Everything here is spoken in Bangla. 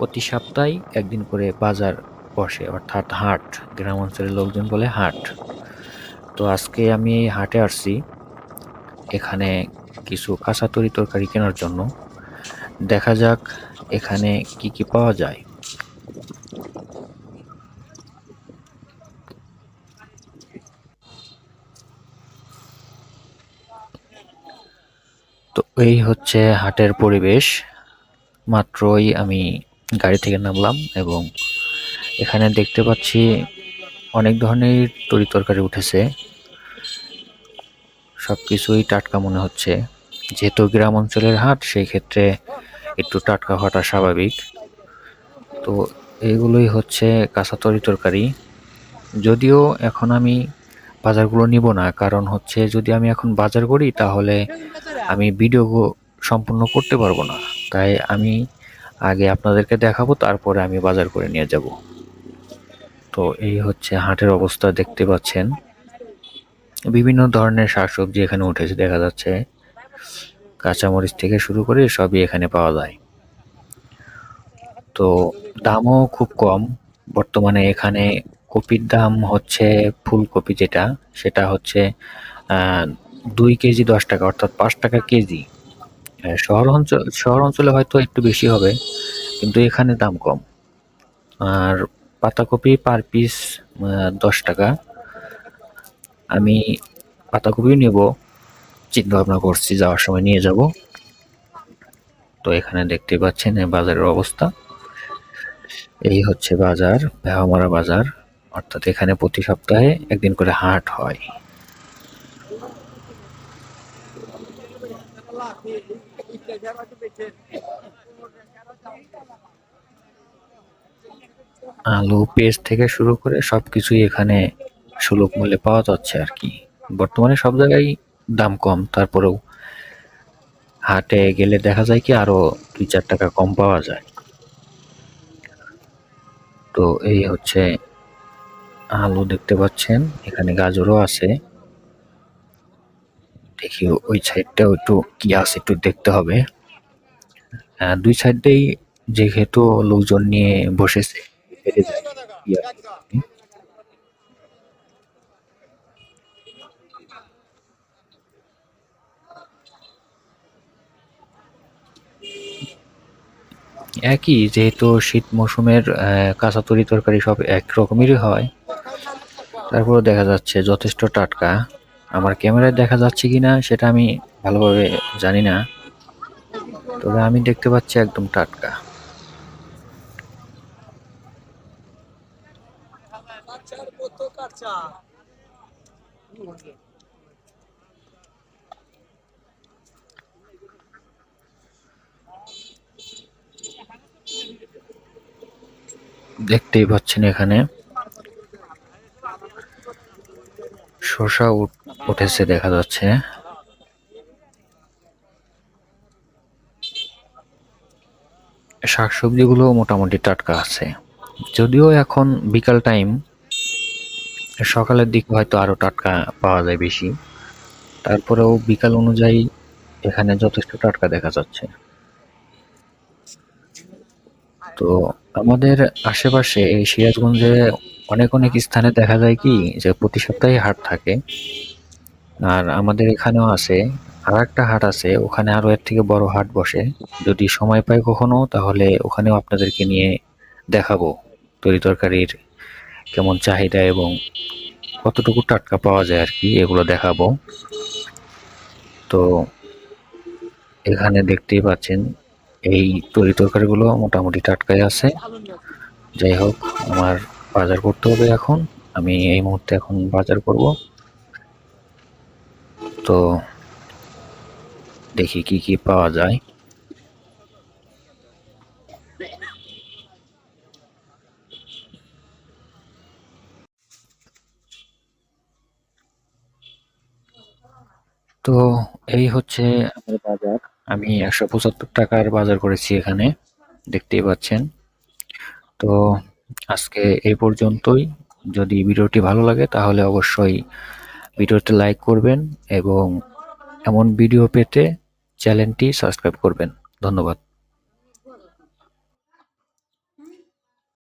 প্রতি সপ্তাহে একদিন করে বাজার বসে, অর্থাৎ হাট, গ্রাম অঞ্চলের লোকজন বলে হাট। তো আজকে আমি এই হাটে আসছি। এখানে কিছু কাঁচা তরি তরকারি কেনার জন্য। দেখা যাক এখানে কি কি পাওয়া যায়। তো এই হচ্ছে হাটের পরিবেশ। মাত্রই আমি গাড়ি থেকে নামলাম এবং এখানে দেখতে পাচ্ছি অনেক ধরনের তরি তরকারি উঠেছে। সব কিছুই টাটকা মনে হচ্ছে। যেহেতু গ্রাম অঞ্চলের হাট, সেই ক্ষেত্রে একটু টাটকা হওয়াটা স্বাভাবিক। তো এগুলোই হচ্ছে কাঁচা তরি তরকারি। যদিও এখন আমি বাজারগুলো নিব না, কারণ হচ্ছে যদি আমি এখন বাজার করি, তাহলে আমি ভিডিও সম্পূর্ণ করতে পারব না। তাই আমি আগে আপনাদেরকে দেখাবো, তারপরে আমি বাজার করে নিয়ে যাব। তো এই হচ্ছে হাটের অবস্থা, দেখতে পাচ্ছেন। বিভিন্ন ধরনের শাকসবজি এখানে উঠেছে, দেখা যাচ্ছে। কাঁচামরিচ থেকে শুরু করে সবই এখানে পাওয়া যায়। তো দামও খুব কম। বর্তমানে এখানে কপির দাম হচ্ছে ফুলকপি যেটা, সেটা হচ্ছে দুই কেজি দশ টাকা, অর্থাৎ পাঁচ টাকা কেজি। শহর অঞ্চল, শহর অঞ্চলে হয়তো একটু বেশি হবে, কিন্তু এখানে দাম কম। আর পাতাকপি পার পিস দশ টাকা। আমি পাতাকপিও নেব চিন্তা ভাবনা করছি যাওয়ার সময় নিয়ে যাব। তো এখানে দেখতে পাচ্ছেন বাজারের অবস্থা। এই হচ্ছে বাজার ভেহামারা বাজার। অর্থাৎ এখানে প্রতি সপ্তাহে একদিন করে হাট হয়। আলু, পেস্ট থেকে শুরু করে সবকিছুই এখানে সুলভ মূল্যে পাওয়া যাচ্ছে আর কি। বর্তমানে সব জায়গায় দাম কম, তারপরেও হাটে গেলে দেখা যায় কি আরও দুই চার টাকা কম পাওয়া যায়। তো এই হচ্ছে আলু দেখতে পাচ্ছেন, এখানে গাজরও আছে। দেখি ওই সাইডটাও একটু কি আছে একটু দেখতে হবে। দুই সাইডেই যেহেতু লোকজন নিয়ে বসেছে একই যেহেতু শীত মৌসুমের কাঁচা তরি তরকারি সব এক রকমেরই হয় তারপরে দেখা যাচ্ছে যথেষ্ট টাটকা। আমার ক্যামেরায় দেখা যাচ্ছে কি না, সেটা আমি ভালোভাবে জানি না। তবে আমি দেখতে পাচ্ছি একদম টাটকা। দেখতেই পাচ্ছেন এখানে। শসা উঠেছে, দেখা যাচ্ছে। শাকসবজিগুলো মোটামুটি টাটকা আছে। যদিও এখন বিকাল টাইম, সকালের দিকে হয়তো আরও টাটকা পাওয়া যায় বেশি। তারপরেও বিকাল অনুযায়ী এখানে যথেষ্ট টাটকা দেখা যাচ্ছে। তো আমাদের আশেপাশে এই সিরাজগঞ্জে অনেক অনেক স্থানে দেখা যায় কি যে প্রতি সপ্তাহে হাট থাকে। আর আমাদের এখানেও আছে আর একটা হাট আছে, ওখানে আরও এর থেকে বড় হাট বসে। যদি সময় পাই কখনো, তাহলে ওখানেও আপনাদেরকে নিয়ে দেখাবো তরি তরকারির কেমন চাহিদা এবং কতটুকু টাটকা পাওয়া যায় আর কি, এগুলো দেখাবো। তো এখানে দেখতেই পাচ্ছেন, এই তরি তরকারিগুলো মোটামুটি টাটকাই আছে। যাই হোক, আমার বাজার করতে হবে এখন। আমি এই মুহূর্তে এখন বাজার করব। তো দেখি কি কি পাওয়া যায়। তো এই হচ্ছে আমার বাজার। আমি একশো পঁচাত্তর টাকার বাজার করেছি এখানে। দেখতেই পাচ্ছেন। তো আজকে এই পর্যন্তই। যদি ভিডিওটি ভালো লাগে, তাহলে অবশ্যই ভিডিওতে লাইক করবেন এবং এমন ভিডিও পেতে চ্যানেলটি সাবস্ক্রাইব করবেন। ধন্যবাদ।